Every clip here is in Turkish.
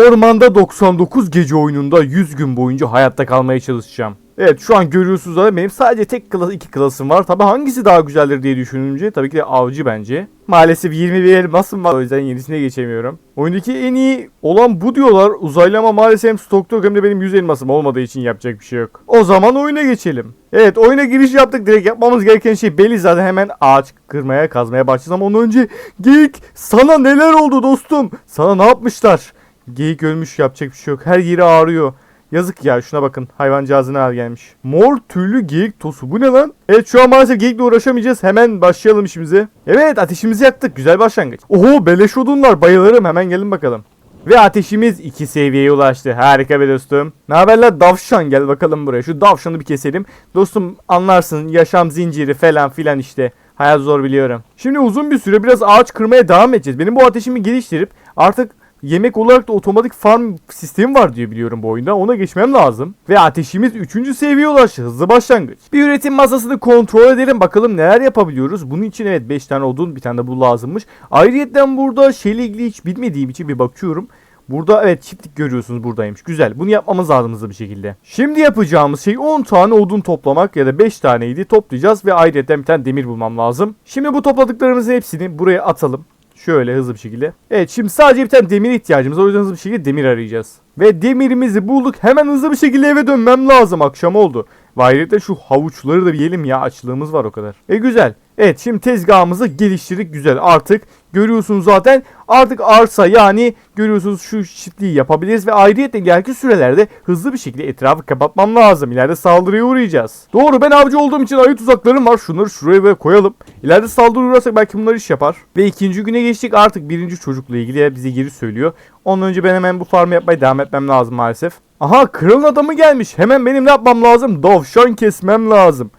Ormanda 99 gece oyununda 100 gün boyunca hayatta kalmaya çalışacağım. Evet şu an görüyorsunuz zaten benim sadece tek klas, iki klasım var. Tabi hangisi daha güzeldir diye düşününce tabii ki de avcı bence. Maalesef 21 elmasım var o yüzden yenisine geçemiyorum. Oyundaki en iyi olan bu diyorlar. Uzaylı ama maalesef hem stokta yok hem de benim 100 elmasım olmadığı için yapacak bir şey yok. O zaman oyuna geçelim. Evet oyuna giriş yaptık direkt yapmamız gereken şey belli zaten hemen ağaç kırmaya kazmaya başlayacağız ama ondan önce Geyik sana neler oldu dostum? Sana ne yapmışlar? Geyik ölmüş yapacak bir şey yok her yeri ağrıyor. Yazık ya şuna bakın hayvancağızına hal gelmiş. Mor tüylü geyik tosu bu ne lan? Evet şu an maalesef geyikle uğraşamayacağız hemen başlayalım işimize. Evet ateşimizi yaktık güzel başlangıç. Oho beleş odunlar bayılırım hemen gelin bakalım. Ve ateşimiz iki seviyeye ulaştı. Harika be dostum. Ne haber lan davşan gel bakalım buraya. Şu davşanı bir keselim. Dostum anlarsın yaşam zinciri falan filan işte. Hayat zor biliyorum. Şimdi uzun bir süre biraz ağaç kırmaya devam edeceğiz. Benim bu ateşimi geliştirip artık yemek olarak da otomatik farm sistemi var diye biliyorum bu oyunda. Ona geçmem lazım. Ve ateşimiz 3. seviyeye ulaştı. Hızlı başlangıç. Bir üretim masasını kontrol edelim. Bakalım neler yapabiliyoruz. Bunun için evet 5 tane odun bir tane de bu lazımmış. Ayrıyeten burada şeyle ilgili hiç bilmediğim için bir bakıyorum. Burada evet çiftlik görüyorsunuz buradaymış. Güzel. Bunu yapmamız lazım hızlı bir şekilde. Şimdi yapacağımız şey 10 tane odun toplamak ya da 5 taneydi toplayacağız ve ayrıca bir tane demir bulmam lazım. Şimdi bu topladıklarımızın hepsini buraya atalım. Şöyle hızlı bir şekilde. Evet şimdi sadece bir tane demir ihtiyacımız. O yüzden hızlı bir şekilde demir arayacağız. Ve demirimizi bulduk. Hemen hızlı bir şekilde eve dönmem lazım. Akşam oldu. Ve ayrıca şu havuçları da yiyelim ya. Açlığımız var o kadar. E güzel. Evet şimdi tezgahımızı geliştirdik. Güzel. Artık görüyorsunuz zaten artık arsa yani görüyorsunuz şu çiftliği yapabiliriz ve ayrıca ileriki sürelerde hızlı bir şekilde etrafı kapatmam lazım. İleride saldırıya uğrayacağız. Doğru ben avcı olduğum için ayı tuzaklarım var. Şunları şuraya böyle koyalım. İleride saldırı uğrarsak belki bunlar iş yapar. Ve ikinci güne geçtik artık birinci çocukla ilgili bize geri söylüyor. Ondan önce ben hemen bu farmı yapmaya devam etmem lazım maalesef. Aha kralın adamı gelmiş. Hemen benim ne yapmam lazım? Davşan kesmem lazım.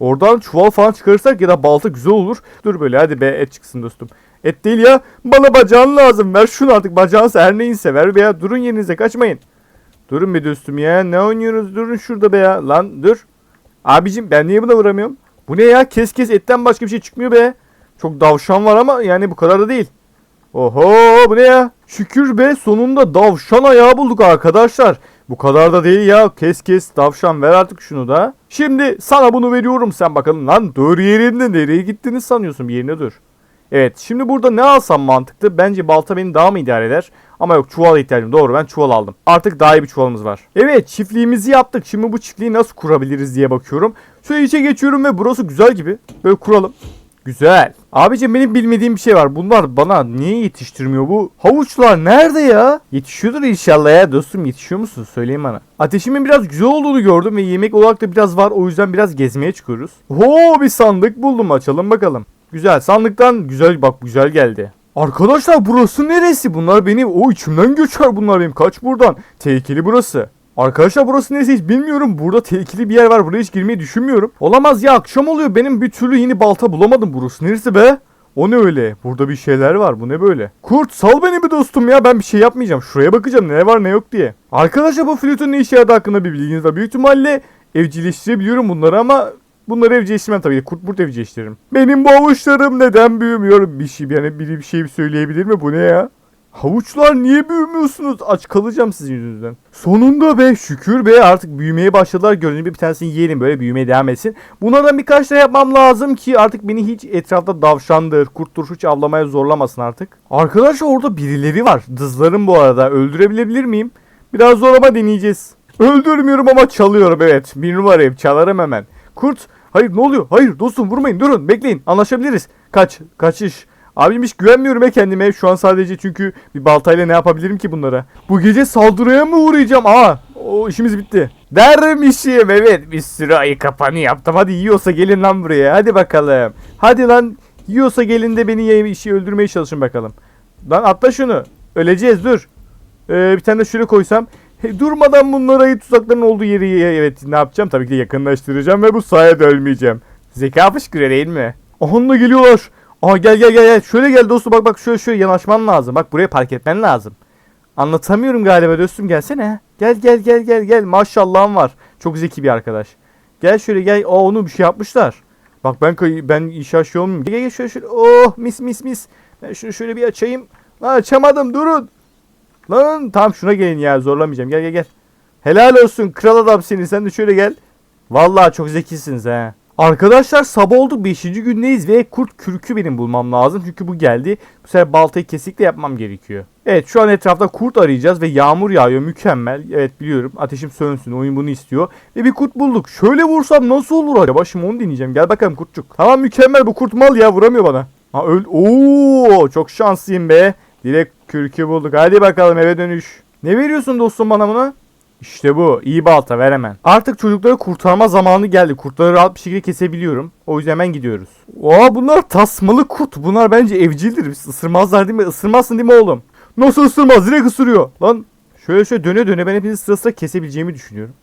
Oradan çuval falan çıkarırsak ya da balta güzel olur. Dur böyle hadi be et çıksın dostum. Et değil ya. Bana bacağın lazım. Ver şunu artık bacağınsa her neyinse ver be ya. Durun yerinize kaçmayın. Durun be dostum ya. Ne oynuyoruz? Durun şurada be ya. Lan dur. Abicim ben niye buna vuramıyorum? Bu ne ya? Kes kes etten başka bir şey çıkmıyor be. Çok davşan var ama yani bu kadar da değil. Oho bu ne ya? Şükür be sonunda davşan ayağı bulduk arkadaşlar. Bu kadar da değil ya. Kes kes davşan ver artık şunu da. Şimdi sana bunu veriyorum sen bakalım lan. Dur yerinde nereye gittiniz sanıyorsun bir yerine dur. Evet şimdi burada ne alsam mantıklı? Bence balta beni daha mı idare eder? Ama yok çuvala ihtiyacım. Doğru ben çuval aldım. Artık daha iyi bir çuvalımız var. Evet çiftliğimizi yaptık. Şimdi bu çiftliği nasıl kurabiliriz diye bakıyorum. Şöyle içe geçiyorum ve burası güzel gibi. Böyle kuralım. Güzel. Abicim benim bilmediğim bir şey var. Bunlar bana niye yetiştirmiyor bu? Havuçlar nerede ya? Yetişiyordur inşallah ya dostum yetişiyor musun? Söyleyin bana. Ateşimin biraz güzel olduğunu gördüm ve yemek olarak da biraz var. O yüzden biraz gezmeye çıkıyoruz. Ho bir sandık buldum açalım bakalım. Güzel sandıktan güzel bak güzel geldi. Arkadaşlar burası neresi? Bunlar benim o içimden göçer bunlar benim. Kaç buradan. Tehlikeli burası. Arkadaşlar burası neresi hiç bilmiyorum. Burada tehlikeli bir yer var. Buraya hiç girmeyi düşünmüyorum. Olamaz ya akşam oluyor. Benim bir türlü yeni balta bulamadım. Burası neresi be? O ne öyle? Burada bir şeyler var. Bu ne böyle? Kurt sal beni bir dostum ya. Ben bir şey yapmayacağım. Şuraya bakacağım ne var ne yok diye. Arkadaşlar bu flütün ne işe yaradığı hakkında bir bilginiz var. Büyük ihtimalle evcilleştirebiliyorum bunları ama Bunları evcilleştirmem tabii. Kurt burt evcilleştiririm. Benim bu avuçlarım neden büyümüyor? Bir şey yani biri bir şey söyleyebilir mi? Bu ne ya? Havuçlar niye büyümüyorsunuz? Aç kalacağım sizin yüzünüzden. Sonunda be şükür be artık büyümeye başladılar. Görünce bir tanesini yiyelim böyle büyümeye devam etsin. Bunlardan birkaç tane yapmam lazım ki artık beni hiç etrafta davşandır, kurttur hiç avlamaya zorlamasın artık. Arkadaşlar orada birileri var. Dızlarım bu arada. Öldürebilebilir miyim? Biraz zorlama deneyeceğiz. Öldürmüyorum ama çalıyorum evet. Bir numarayım çalarım hemen. Kurt hayır ne oluyor? Hayır dostum vurmayın durun bekleyin anlaşabiliriz. Kaç kaçış. Abim hiç güvenmiyorum ya kendime. Şu an sadece çünkü bir baltayla ne yapabilirim ki bunlara? Bu gece saldırıya mı uğrayacağım? Aa o işimiz bitti. Dermişim evet bir sürü ayı kapanı yaptım. Hadi yiyorsa gelin lan buraya. Hadi bakalım. Hadi lan yiyorsa gelin de beni ye- işi öldürmeye çalışın bakalım. Lan atla şunu. Öleceğiz dur. Ee, bir tane de şöyle koysam. He, durmadan bunları ayı tuzakların olduğu yeri ye- evet ne yapacağım? Tabii ki de yakınlaştıracağım ve bu sayede ölmeyeceğim. Zeka fışkırıyor değil mi? Onunla geliyorlar. Aha gel gel gel gel. Şöyle gel dostum bak bak şöyle şöyle yanaşman lazım. Bak buraya park etmen lazım. Anlatamıyorum galiba dostum gelsene. Gel gel gel gel gel. Maşallahım var. Çok zeki bir arkadaş. Gel şöyle gel. Aa onu bir şey yapmışlar. Bak ben ben inşa şey olmayayım. Gel gel şöyle şöyle. Oh mis mis mis. Ben şunu şöyle bir açayım. Lan açamadım durun. Lan tamam şuna gelin ya zorlamayacağım. Gel gel gel. Helal olsun kral adam senin sen de şöyle gel. Vallahi çok zekisiniz he. Arkadaşlar sabah oldu 5. gündeyiz ve kurt kürkü benim bulmam lazım. Çünkü bu geldi. Bu sefer baltayı kesikle yapmam gerekiyor. Evet şu an etrafta kurt arayacağız ve yağmur yağıyor mükemmel. Evet biliyorum ateşim sönsün oyun bunu istiyor. Ve bir kurt bulduk. Şöyle vursam nasıl olur acaba? Şimdi onu deneyeceğim. Gel bakalım kurtçuk. Tamam mükemmel bu kurt mal ya vuramıyor bana. Ha öl Oo çok şanslıyım be. Direkt kürkü bulduk. Hadi bakalım eve dönüş. Ne veriyorsun dostum bana buna? İşte bu. iyi balta ver hemen. Artık çocukları kurtarma zamanı geldi. Kurtları rahat bir şekilde kesebiliyorum. O yüzden hemen gidiyoruz. Aa bunlar tasmalı kurt. Bunlar bence evcildir. Isırmazlar değil mi? Isırmazsın değil mi oğlum? Nasıl ısırmaz? Direkt ısırıyor. Lan şöyle şöyle döne döne ben hepinizi sıra kesebileceğimi düşünüyorum.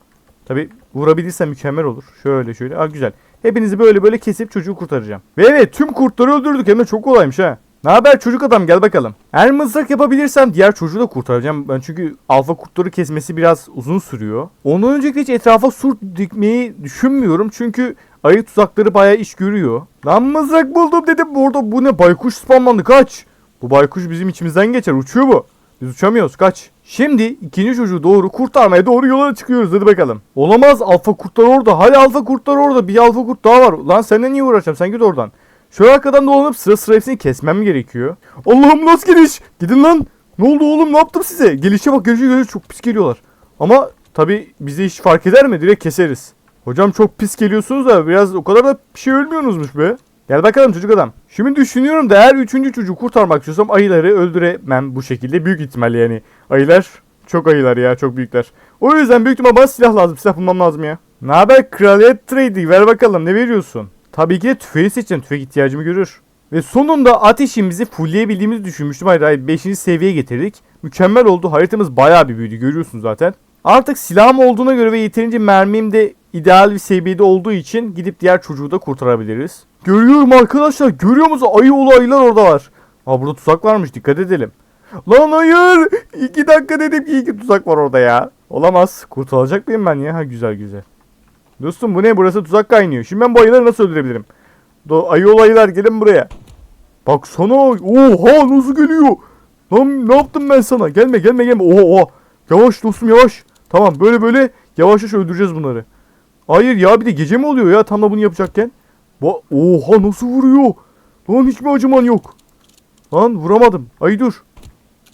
Tabi vurabilirsem mükemmel olur. Şöyle şöyle. Aa güzel. Hepinizi böyle böyle kesip çocuğu kurtaracağım. Ve evet tüm kurtları öldürdük. Hem de çok kolaymış ha. Ne haber çocuk adam gel bakalım. Eğer mızrak yapabilirsem diğer çocuğu da kurtaracağım. Ben çünkü alfa kurtları kesmesi biraz uzun sürüyor. Ondan öncelikle hiç etrafa sur dikmeyi düşünmüyorum. Çünkü ayı tuzakları bayağı iş görüyor. Lan mızrak buldum dedim. Burada bu ne baykuş spamlandı kaç. Bu baykuş bizim içimizden geçer uçuyor bu. Biz uçamıyoruz kaç. Şimdi ikinci çocuğu doğru kurtarmaya doğru yola çıkıyoruz hadi bakalım. Olamaz alfa kurtlar orada. Hala alfa kurtlar orada. Bir alfa kurt daha var. Lan seninle niye uğraşacağım sen git oradan. Şöyle arkadan dolanıp sıra sıra hepsini kesmem gerekiyor. Allah'ım nasıl geliş? Gidin lan. Ne oldu oğlum ne yaptım size? Gelişe bak gelişe gelişe çok pis geliyorlar. Ama tabi bize hiç fark eder mi? Direkt keseriz. Hocam çok pis geliyorsunuz da biraz o kadar da bir şey ölmüyorsunuzmuş be. Gel bakalım çocuk adam. Şimdi düşünüyorum da eğer üçüncü çocuğu kurtarmak istiyorsam ayıları öldüremem bu şekilde. Büyük ihtimalle yani. Ayılar çok ayılar ya çok büyükler. O yüzden büyük ihtimalle bana silah lazım. Silah bulmam lazım ya. Ne haber kraliyet trade ver bakalım ne veriyorsun? Tabii ki de tüfeği seçeceğim. Tüfek ihtiyacımı görür. Ve sonunda ateşimizi fullleyebildiğimizi düşünmüştüm. Hayır hayır 5. seviyeye getirdik. Mükemmel oldu. Haritamız bayağı bir büyüdü görüyorsunuz zaten. Artık silahım olduğuna göre ve yeterince mermim de ideal bir seviyede olduğu için gidip diğer çocuğu da kurtarabiliriz. Görüyorum arkadaşlar. Görüyor musunuz? Ayı oğlu ayılar orada var. Aa burada tuzak varmış. Dikkat edelim. Lan hayır. İki dakika dedim ki iki tuzak var orada ya. Olamaz. Kurtulacak mıyım ben ya? Ha güzel güzel. Dostum bu ne? Burası tuzak kaynıyor. Şimdi ben bu ayıları nasıl öldürebilirim? Do ayı olaylar gelin buraya. Bak sana. Oha nasıl geliyor? Lan ne yaptım ben sana? Gelme gelme gelme. Oha oha. Yavaş dostum yavaş. Tamam böyle böyle yavaş yavaş öldüreceğiz bunları. Hayır ya bir de gece mi oluyor ya tam da bunu yapacakken? Ba oha nasıl vuruyor? Lan hiç mi acıman yok? Lan vuramadım. Ay dur.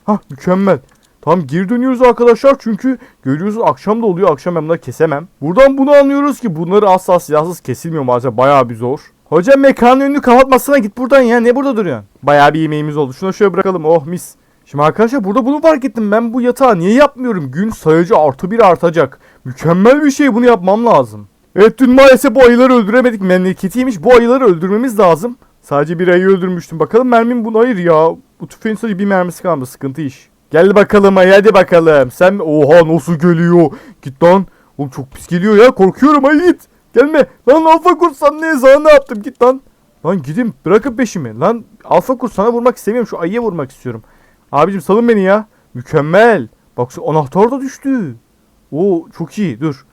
Hah mükemmel. Tam geri dönüyoruz arkadaşlar çünkü görüyorsunuz akşam da oluyor. Akşam ben bunları kesemem. Buradan bunu anlıyoruz ki bunları asla silahsız kesilmiyor maalesef. Bayağı bir zor. Hocam mekanın önünü kapatmasına git buradan ya. Ne burada duruyorsun? Bayağı bir yemeğimiz oldu. Şunu şöyle bırakalım. Oh mis. Şimdi arkadaşlar burada bunu fark ettim. Ben bu yatağı niye yapmıyorum? Gün sayıcı artı bir artacak. Mükemmel bir şey bunu yapmam lazım. Evet dün maalesef bu ayıları öldüremedik. Memleketiymiş. Bu ayıları öldürmemiz lazım. Sadece bir ayı öldürmüştüm. Bakalım mermim bunu hayır ya. Bu tüfeğin sadece bir mermisi kaldı. Sıkıntı iş. Gel bakalım ay hadi bakalım. Sen oha nasıl geliyor? Git lan. Oğlum çok pis geliyor ya. Korkuyorum ay git. Gelme. Lan alfa kurt sana ne sana ne yaptım git lan. Lan gidin bırakın peşimi. Lan alfa kurt sana vurmak istemiyorum. Şu ayıya vurmak istiyorum. Abicim salın beni ya. Mükemmel. Bak şu anahtar da düştü. Oo çok iyi dur.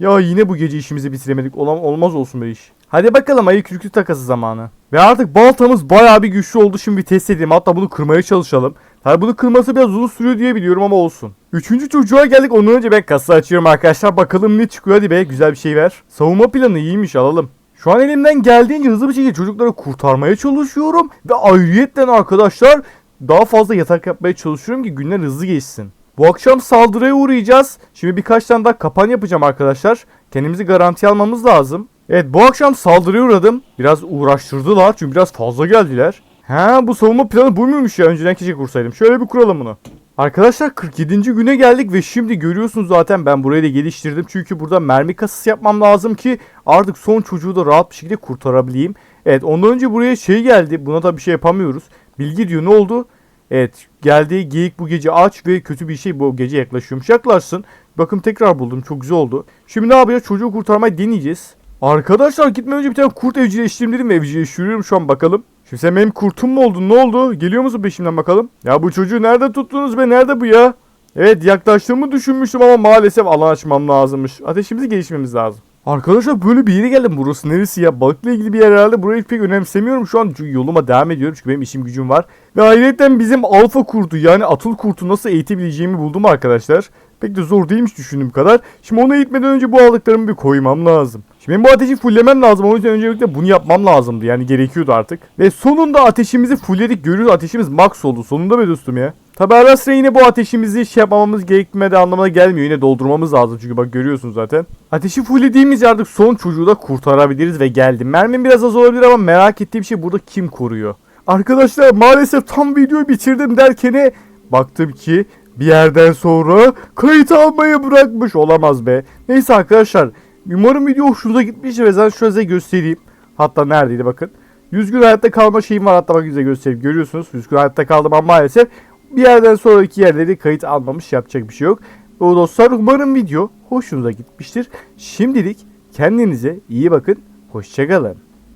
Ya yine bu gece işimizi bitiremedik. Olam olmaz olsun be iş. Hadi bakalım ayı kürkü takası zamanı. Ve artık baltamız bayağı bir güçlü oldu. Şimdi bir test edelim. Hatta bunu kırmaya çalışalım. Tabi bunu kırması biraz uzun sürüyor diye biliyorum ama olsun. Üçüncü çocuğa geldik. Ondan önce ben kasa açıyorum arkadaşlar. Bakalım ne çıkıyor. Hadi be güzel bir şey ver. Savunma planı iyiymiş alalım. Şu an elimden geldiğince hızlı bir şekilde çocukları kurtarmaya çalışıyorum. Ve ayrıyetten arkadaşlar daha fazla yatak yapmaya çalışıyorum ki günler hızlı geçsin. Bu akşam saldırıya uğrayacağız. Şimdi birkaç tane daha kapan yapacağım arkadaşlar. Kendimizi garanti almamız lazım. Evet bu akşam saldırıya uğradım. Biraz uğraştırdılar çünkü biraz fazla geldiler. Ha bu savunma planı bu muymuş ya önceden keşke kursaydım. Şöyle bir kuralım bunu. Arkadaşlar 47. güne geldik ve şimdi görüyorsunuz zaten ben burayı da geliştirdim. Çünkü burada mermi kasası yapmam lazım ki artık son çocuğu da rahat bir şekilde kurtarabileyim. Evet ondan önce buraya şey geldi. Buna da bir şey yapamıyoruz. Bilgi diyor ne oldu? Evet geldi geyik bu gece aç ve kötü bir şey bu gece yaklaşıyormuş. Yaklaşsın. Bakın tekrar buldum çok güzel oldu. Şimdi ne yapacağız? Çocuğu kurtarmayı deneyeceğiz. Arkadaşlar gitmeden önce bir tane kurt evcilleştireyim dedim evcilleştiriyorum şu an bakalım. Şimdi sen benim kurtum mu oldun ne oldu? Geliyor musun peşimden bakalım? Ya bu çocuğu nerede tuttunuz be nerede bu ya? Evet yaklaştığımı düşünmüştüm ama maalesef alan açmam lazımmış. Ateşimizi gelişmemiz lazım. Arkadaşlar böyle bir yere geldim. Burası neresi ya? Balıkla ilgili bir yer herhalde. Burayı pek önemsemiyorum şu an. Çünkü yoluma devam ediyorum. Çünkü benim işim gücüm var. Ve ayrıca bizim alfa kurtu yani atıl kurtu nasıl eğitebileceğimi buldum arkadaşlar. Pek de zor değilmiş düşündüğüm kadar. Şimdi onu eğitmeden önce bu aldıklarımı bir koymam lazım. Şimdi benim bu ateşi fulllemem lazım. O yüzden öncelikle bunu yapmam lazımdı. Yani gerekiyordu artık. Ve sonunda ateşimizi fullledik. Görüyoruz ateşimiz max oldu. Sonunda be dostum ya. Tabi ara yine bu ateşimizi şey yapmamamız gerekmediği anlamına gelmiyor. Yine doldurmamız lazım çünkü bak görüyorsunuz zaten. Ateşi fulllediğimiz yerde son çocuğu da kurtarabiliriz ve geldim. Mermim biraz az olabilir ama merak ettiğim şey burada kim koruyor? Arkadaşlar maalesef tam videoyu bitirdim derken baktım ki bir yerden sonra kayıt almayı bırakmış olamaz be. Neyse arkadaşlar umarım video hoşunuza gitmiş ve ben şöyle size göstereyim. Hatta neredeydi bakın. 100 gün hayatta kalma şeyim var hatta bak size göstereyim. Görüyorsunuz 100 gün hayatta kaldım ama maalesef bir yerden sonraki yerleri kayıt almamış yapacak bir şey yok. O dostlar umarım video hoşunuza gitmiştir. Şimdilik kendinize iyi bakın. Hoşçakalın.